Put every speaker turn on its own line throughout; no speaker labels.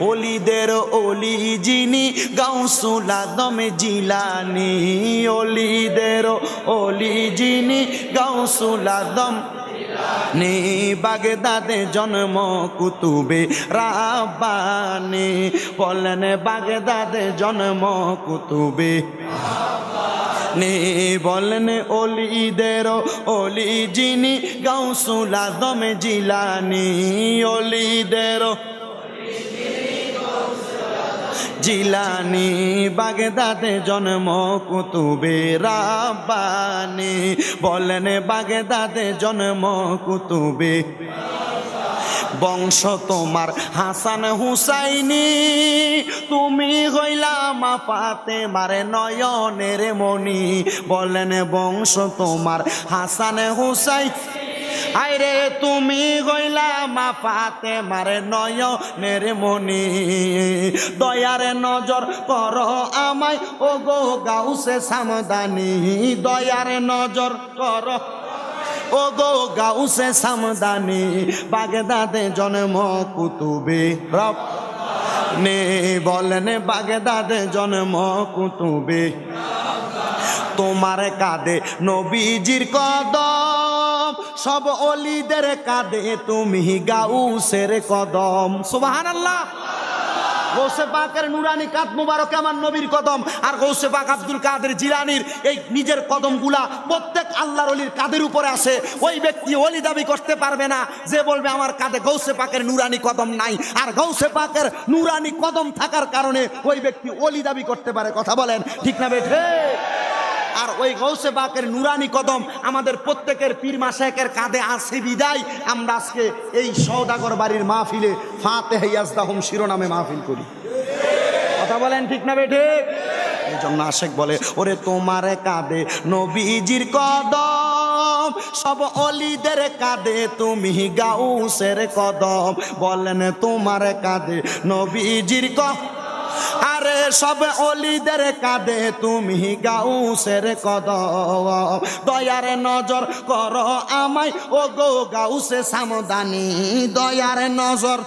অলিদের অলি যিনি গাউসুল আদম জিলানি, অলিদের অলি যিনি গাউসুল আদম নি বাগদাদে জন্ম কুতুবে রাব্বানি, বলেন বাগদাদে জন্ম কুতুবে নে বলেন অলিদের অলি যিনি গাউসুল আদম জিলানি, অলিদের জিলানি বাগদাদে জন্ম কুতুবে রাব্বানি। বলেন বাগদাদে জন্ম কুতুবে। বংশ তোমার হাসান হুসাইনি। তুমি হইলা মা পাতে মারে নয়নের মণি। বলেন বংশ তোমার হাসান হুসাই আইরে তুমি গইলা মা পাতে মারে নয়নের মণি। দয়ারে নজর কর আমায় ও গো গাউসে সামদানি। দয়ারে নজর কর ও গো গাউসে সামদানি। বাগদাদে জন্ম কুতুবে রব নে, বলেন বাগদাদে জন্ম কুতুবে তোমার কাঁধে নবীজির কদম সব অলিদের কাঁধে তুমি গাউসের কদম। সুবাহান আল্লাহ গৌসে পাকের নুরানি কাত মুবারক আমার নবীর কদম। আর গৌসে পাক আব্দুল কাদের জিলানির এই নিজের কদমগুলা প্রত্যেক আল্লাহর অলির কাদের উপরে আসে ওই ব্যক্তি অলি দাবি করতে পারবে না। যে বলবে, আমার কাঁধে গৌসে পাকের নুরানি কদম নাই। আর গৌসে পাকের নুরানি কদম থাকার কারণে ওই ব্যক্তি অলি দাবি করতে পারে। কথা বলেন, ঠিক না বেঠে? আর ওই গৌসে বাকের নুরানি কদম আমাদের প্রত্যেকের পীর মাসায়কের কাঁধে আছে বিদায়। আমরা আজকে এই সৌদাগর বাড়ির মাহফিলে ফাতে হেয়াজদাহম শিরোনামে মাহফিল করি। কথা বলেন ঠিক না বেঠে? এই জন্য আশেক বলে, ওরে তোমার কাঁধে নবীজির কদম, সব অলিদের কাঁধে তুমি গাউসের কদম। বলেন, তোমার কাঁধে নবীজির কদম আরে সব অলিদের কাঁদে তুমি গাউসের কদ দয়ার নজর কর আমায় ও গো গাউসে সামদানি, দয়ার নজর।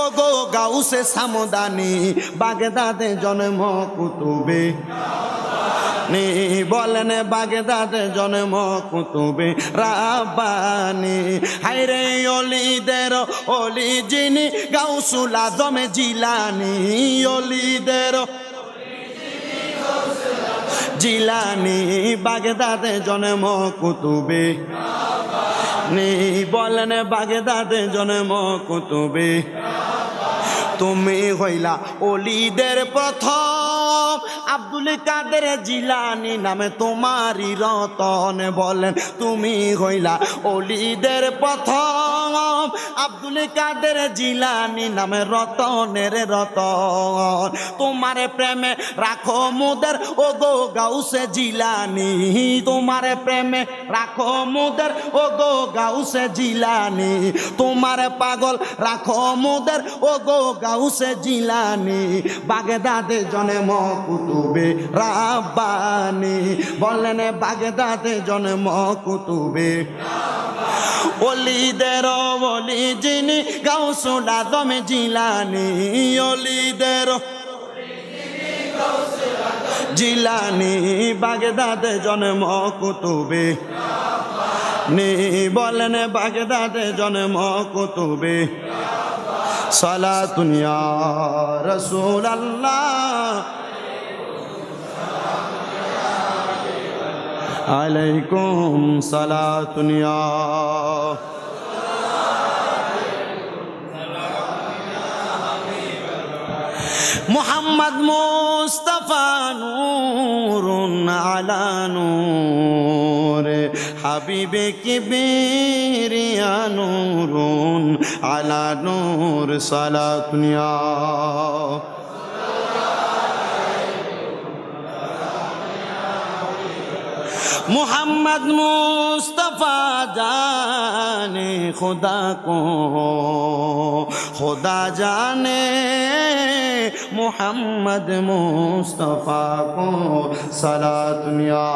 ও গো গাউসে সামদানি, বাগদাদে জন্ম কুতুবে। নি বলেন বাগদাদে জন্ম কুতুবে রাব্বানি। হাইরে অলিদের অলি যিনি গাউসুল আজমে জিলানি। অলিদের জিলানি বাগদাদে জন্ম কুতুবে। নি বলেন বাগদাদে জন্ম কুতুবে। তুমি হইলা অলিদের প্রথম আব্দুল কাদের জিলানি নামে তোমারই রতন বলেন, তুমি হইলা অলিদের প্রথম। আব্দুল কাদের জিলানি নামে রতনের রতন। তোমার প্রেমে রাখো মুদের ও গো গাউসে জিলানি। তোমার প্রেমে রাখো মুদের ও গো গাউসে জিলানি। তোমার পাগল রাখো মুদের ও গো গাউসে জিলানি। বাগদাদে জন্ম কুতুবে, রাব্বানি বলেন বাগদাদে জন্ম কুতুবে। অলিদের বলি যিনি গাউসুল আদম জিলানি, অলিদের জিলানি বাগদাদে জন্ম কুতুবে। নি বলেন বাগদাদে জন্ম কুতুবে। সালাতুন ইয়া রাসূলুল্লাহ। আলাইকুম সালাতুন ইয়া মোহাম্মদ মুস্তফা নূরুন আলা নূর হাবিবে কিবরিয়া নূরুন আলা নূর সালাতুনিয়া মোহাম্মদ মুস্তফা জানে খোদা কো খোদা জানে মোহাম্মদ মুস্তফা কো সালাত মিয়া